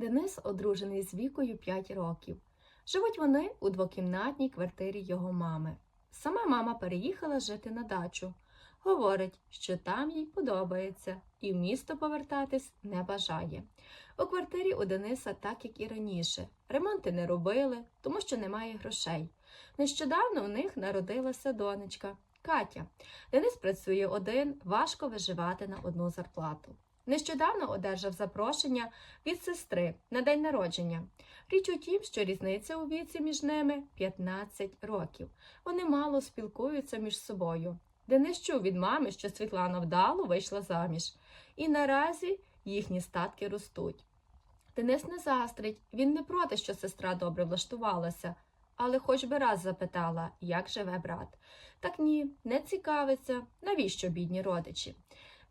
Денис одружений з вікою 5 років. Живуть вони у двокімнатній квартирі його мами. Сама мама переїхала жити на дачу. Говорить, що там їй подобається і в місто повертатись не бажає. У квартирі у Дениса, так як і раніше, ремонти не робили, тому що немає грошей. Нещодавно у них народилася донечка Катя. Денис працює один, важко виживати на одну зарплату. Нещодавно одержав запрошення від сестри на день народження. Річ у тім, що різниця у віці між ними 15 років. Вони мало спілкуються між собою. Денис чув від мами, що Світлана вдало вийшла заміж, і наразі їхні статки ростуть. Денис не заздрить, він не проти, що сестра добре влаштувалася, але хоч би раз запитала, як живе брат. Так ні, не цікавиться, навіщо бідні родичі.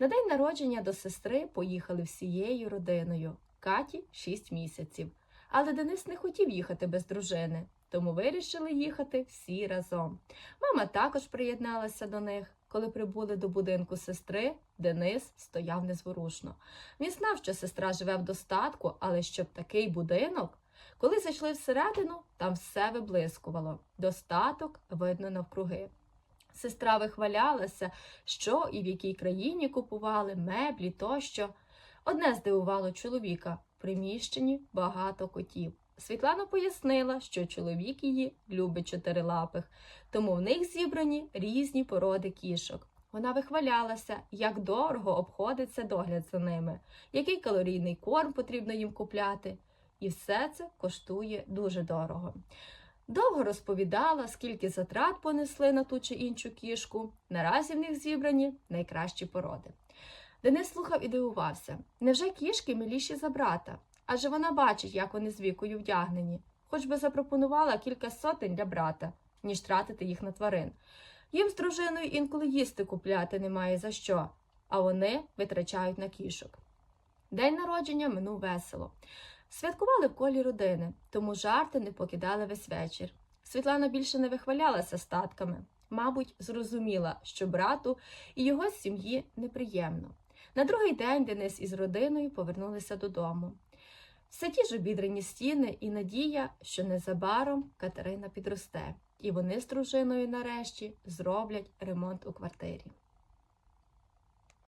На день народження до сестри поїхали всією родиною. Каті 6 місяців. Але Денис не хотів їхати без дружини, тому вирішили їхати всі разом. Мама також приєдналася до них. Коли прибули до будинку сестри, Денис стояв незворушно. Він знав, що сестра живе в достатку, але щоб такий будинок. Коли зайшли всередину, там все виблискувало. Достаток видно навкруги. Сестра вихвалялася, що і в якій країні купували меблі тощо. Одне здивувало чоловіка в приміщенні багато котів. Світлана пояснила, що чоловік її любить чотирилапих, тому в них зібрані різні породи кішок. Вона вихвалялася, як дорого обходиться догляд за ними, який калорійний корм потрібно їм купляти. І все це коштує дуже дорого. Довго розповідала, скільки затрат понесли на ту чи іншу кішку. Наразі в них зібрані найкращі породи. Денис слухав і дивувався. Невже кішки миліші за брата? Адже вона бачить, як вони з вікою вдягнені, хоч би запропонувала кілька сотень для брата, ніж тратити їх на тварин. Їм з дружиною інколи їсти купляти немає за що, а вони витрачають на кішок. День народження минув весело. Святкували в колі родини, тому жарти не покидали весь вечір. Світлана більше не вихвалялася статками. Мабуть, зрозуміла, що брату і його сім'ї неприємно. На другий день Денис із родиною повернулися додому. Все ті ж обідрані стіни і надія, що незабаром Катерина підросте, і вони з дружиною нарешті зроблять ремонт у квартирі.